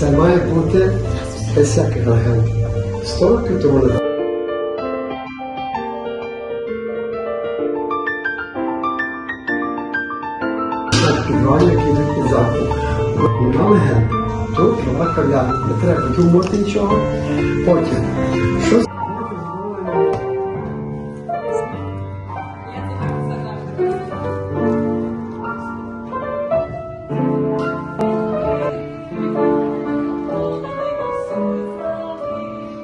Це має бути без всяких легенд. Сто років тому не підвалі, який під захід. Нема легенд. Тут нова кав'ярня. Не треба думати нічого. Потім. Що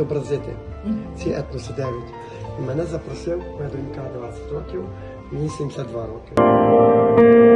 відобразити ці етноси 9. І мене запросив, моя донька 20 років, мені 72 роки.